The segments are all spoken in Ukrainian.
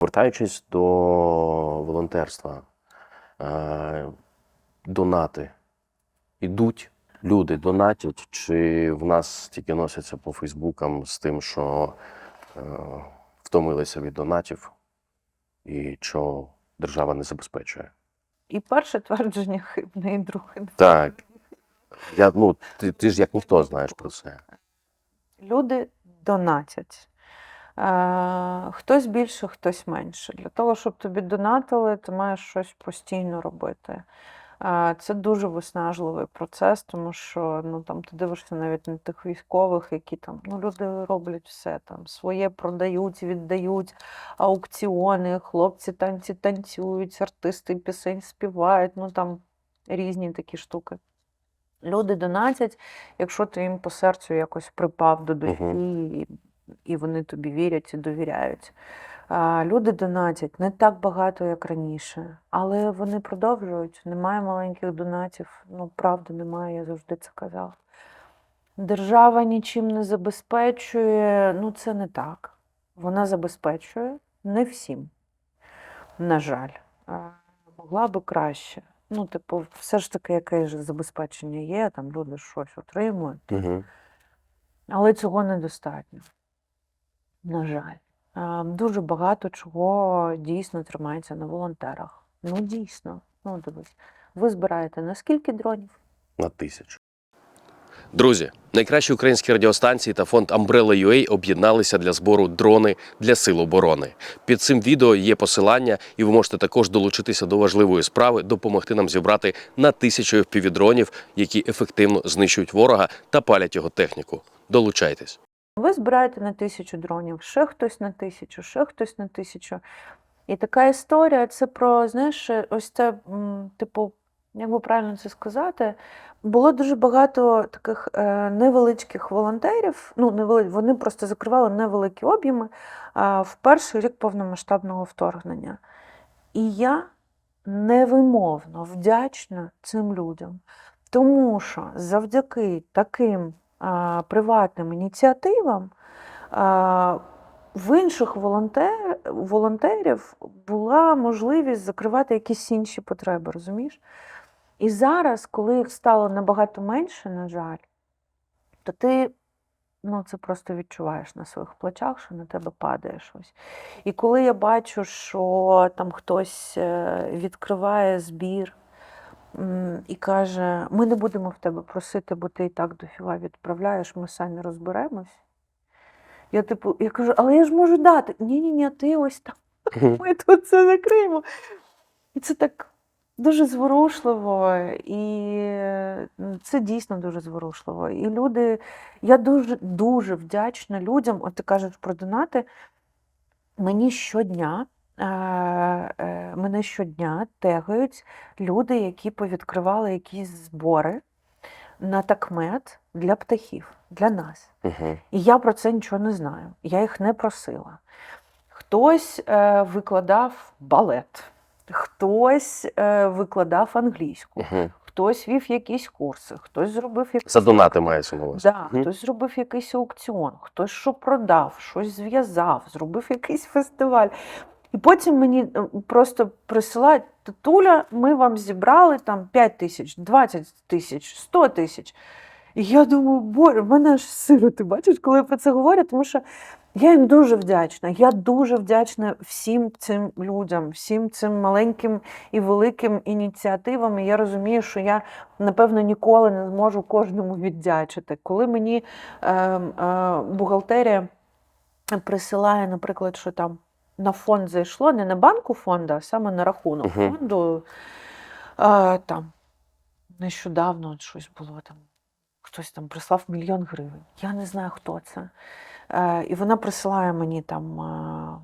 Повертаючись до волонтерства, е, донати ідуть, люди донатять, чи в нас тільки носяться по Фейсбукам з тим, що е, втомилися від донатів і що держава не забезпечує. І перше твердження хибне, і друге. Так. Я, ну, ти, ти ж як ніхто знаєш про це. Люди донатять. Хтось більше, хтось менше. Для того, щоб тобі донатили, ти маєш щось постійно робити. Це дуже виснажливий процес, тому що ну, там, ти дивишся навіть на тих військових, які там ну, люди роблять все там, своє продають, віддають аукціони, хлопці танці танцюють, артисти пісень співають, ну там різні такі штуки. Люди донатять, якщо ти їм по серцю якось припав до душі, і, вони тобі вірять і довіряють. Люди донатять не так багато, як раніше, але вони продовжують. Немає маленьких донатів. Ну, правда, немає, я завжди це казала. Держава нічим не забезпечує, ну це не так. Вона забезпечує не всім. На жаль, могла би краще. Ну, типу, все ж таки якесь же забезпечення є, там люди щось отримують. Угу. Але цього недостатньо. На жаль. Е, Дуже багато чого дійсно тримається на волонтерах. Ну, дійсно. Ну, дивись, ви збираєте на скільки дронів? На тисячу. Друзі, найкращі українські радіостанції та фонд Umbrella UA об'єдналися для збору дрони для сил оборони. Під цим відео є посилання, і ви можете також долучитися до важливої справи, допомогти нам зібрати на тисячу FPV-дронів, які ефективно знищують ворога та палять його техніку. Долучайтесь. Ви збираєте на тисячу дронів, ще хтось на тисячу, ще хтось на тисячу. І така історія це про, знаєш, ось це, типу, як би правильно це сказати, було дуже багато таких е, невеличких волонтерів. Ну, невели... вони просто закривали невеликі об'єми в перший рік повномасштабного вторгнення. І я невимовно вдячна цим людям, тому що завдяки таким приватним ініціативам в інших волонтер, волонтерів була можливість закривати якісь інші потреби, розумієш? І зараз, коли їх стало набагато менше, на жаль, то ти ну, це просто відчуваєш на своїх плечах, що на тебе падає щось. І коли я бачу, що там хтось е, відкриває збір і каже, ми не будемо в тебе просити, бо ти і так дофіга відправляєш, ми самі розберемось. Я типу, я кажу, але я ж можу дати. Ні-ні-ні, ти ось там, ми тут це закриємо. І це так дуже зворушливо, і це дійсно дуже зворушливо. І люди, я дуже дуже вдячна людям. От ти кажеш про донати. Мені щодня, мене щодня тегають люди, які повідкривали якісь збори на такмет для птахів, для нас. Угу. І я про це нічого не знаю. Я їх не просила. Хтось е, викладав балет, хтось е, викладав англійську, Угу. хтось вів якісь курси, хтось зробив якісь За донати мається на увазі. Да, Мгм. хтось зробив якийсь аукціон, хтось що продав, щось зв'язав, зробив якийсь фестиваль. І потім мені е, просто присилають, Туля, ми вам зібрали там 5 тисяч, 20 тисяч, 100 тисяч. І я думаю, боже, в мене аж сиро, ти бачиш, коли я про це говорю, тому що я їм дуже вдячна. Я дуже вдячна всім цим людям, всім цим маленьким і великим ініціативам. І я розумію, що я, напевно, ніколи не зможу кожному віддячити. Коли мені е, е, бухгалтерія присилає, наприклад, що там на фонд зайшло, не на банку фонду, а саме на рахунок Мгм. фонду. Е, там нещодавно от щось було там. Хтось там прислав мільйон гривень. Я не знаю, хто це. Е, і вона присилає мені там е,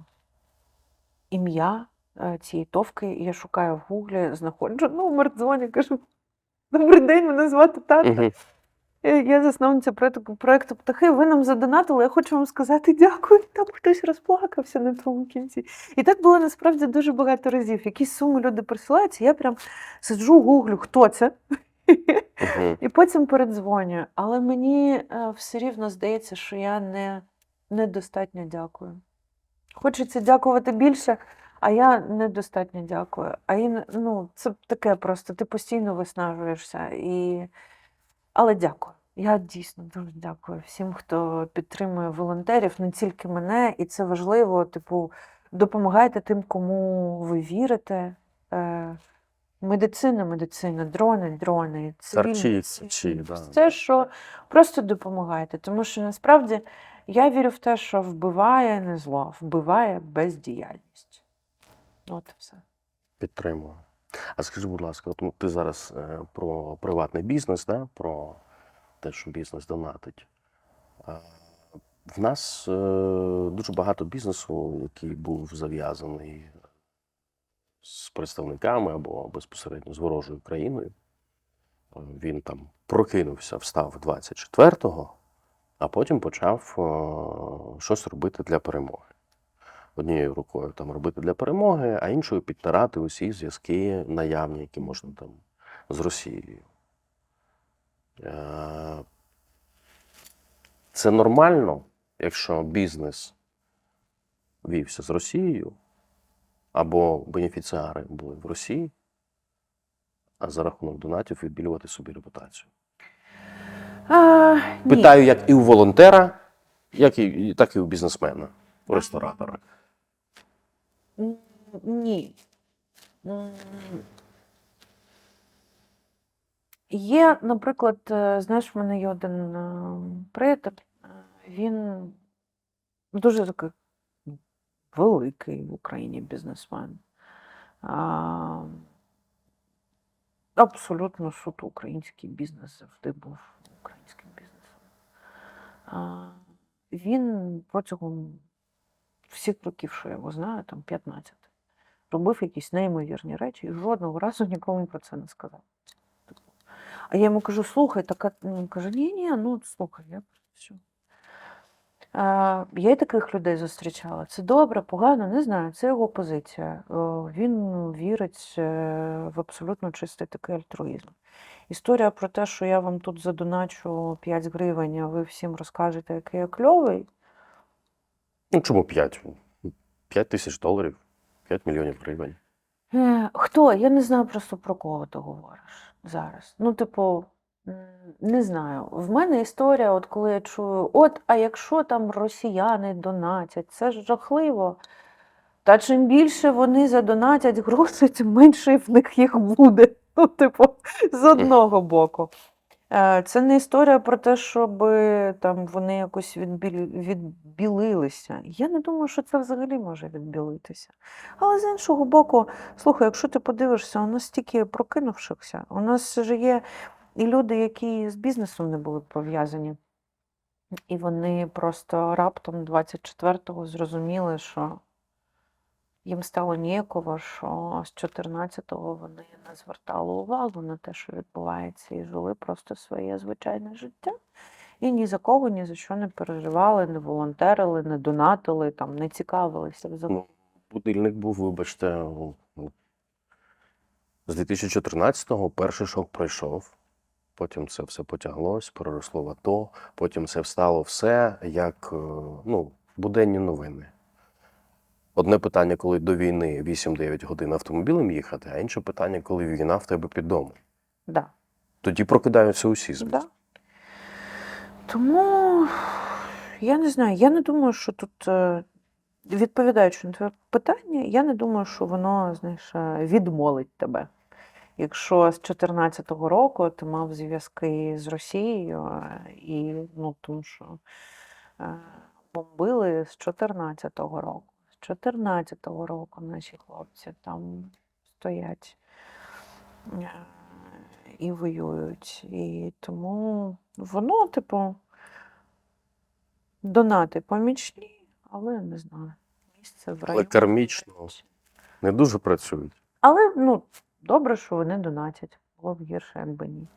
ім'я е, цієї товки, і я шукаю в гуглі, знаходжу номер, дзвоню, кажу: Добрий день, мене звати Тата. Я засновниця проекту, проекту Птахи. Ви нам задонатили. Я хочу вам сказати дякую. Там хтось розплакався на тому кінці. І так було насправді дуже багато разів. Якісь суми люди присилаються, я прям сиджу, гуглю, хто це. І потім передзвонюю. Але мені е, все рівно здається, що я не недостатньо дякую. хочеться дякувати більше, а я недостатньо дякую. А ін- ну, це таке просто, ти постійно виснажуєшся. І... Але дякую. Я дійсно дуже дякую всім, хто підтримує волонтерів, не тільки мене, і це важливо. Типу, допомагайте тим, кому ви вірите. Е, медицина, медицина, дрони, дрони, цивільні, Харчі, цивільні. да. Все, що просто допомагайте. Тому що насправді я вірю в те, що вбиває не зло, вбиває бездіяльність. От і все. Підтримую. А скажи, будь ласка, от ну, ти зараз е, про приватний бізнес, да? про те, що бізнес донатить. А, в нас е, дуже багато бізнесу, який був зав'язаний з представниками або безпосередньо з ворожою країною. Е, Він там прокинувся, встав 24-го, а потім почав е, щось робити для перемоги однією рукою там робити для перемоги, а іншою підтирати усі зв'язки наявні, які можна там з Росією. Е, Це нормально, якщо бізнес вівся з Росією, або бенефіціари були в Росії, а за рахунок донатів відбілювати собі репутацію. А, ні. Питаю, як і у волонтера, як і, так і у бізнесмена, у ресторатора. Ні. Є, наприклад, е, знаєш, в мене є один е, приятель, е, він дуже такий великий в Україні бізнесмен. Абсолютно суто український бізнес завжди був українським бізнесом. Він протягом всіх років, що я його знаю, там 15, робив якісь неймовірні речі і жодного разу нікому про це не сказав. А я йому кажу: слухай, така він каже, ні, ні, ну слухай, я все. Я і таких людей зустрічала. Це добре, погано, не знаю. Це його позиція. Він вірить е, в абсолютно чистий такий альтруїзм. Історія про те, що я вам тут задоначу 5 гривень, а ви всім розкажете, який я кльовий. Ну, чому 5? 5 тисяч доларів, 5 мільйонів гривень. Е, Хто? Я не знаю просто про кого ти говориш зараз. Ну, типу, не знаю. В мене історія, от коли я чую, от, а якщо там росіяни донатять, це ж жахливо. Та чим більше вони задонатять грошей, тим менше в них їх буде. Ну, типу, з одного боку. Е, Це не історія про те, щоб там вони якось відбілилися. Я не думаю, що це взагалі може відбілитися. Але з іншого боку, слухай, якщо ти подивишся, у нас стільки прокинувшихся, у нас же є і люди, які з бізнесом не були пов'язані. І вони просто раптом 24-го зрозуміли, що їм стало ніяково, що з 14-го вони не звертали увагу на те, що відбувається, і жили просто своє звичайне життя. І ні за кого, ні за що не переживали, не волонтерили, не донатили, там, не цікавилися взагалі. Ну, будильник був, вибачте, з 2014-го перший шок пройшов. Потім це все потяглось, переросло в АТО, потім це встало все як е, ну, буденні новини. Одне питання, коли до війни 8-9 годин автомобілем їхати, а інше питання, коли війна в тебе під домом. Да. Тоді прокидаються усі звідси. Да. Тому я не знаю, я не думаю, що тут, е, відповідаючи на твоє питання, я не думаю, що воно, знаєш, е, відмолить тебе. Якщо з 2014 року ти мав зв'язки з Росією, е, і ну, тому що бомбили з 2014 року. З 2014 року наші хлопці там стоять е, і воюють. І тому воно, типу, донати помічні, але не знаю. Місце в Але районі. кармічно. Не дуже працюють. Але ну, добре, що вони донатять. Було б гірше, якби ні.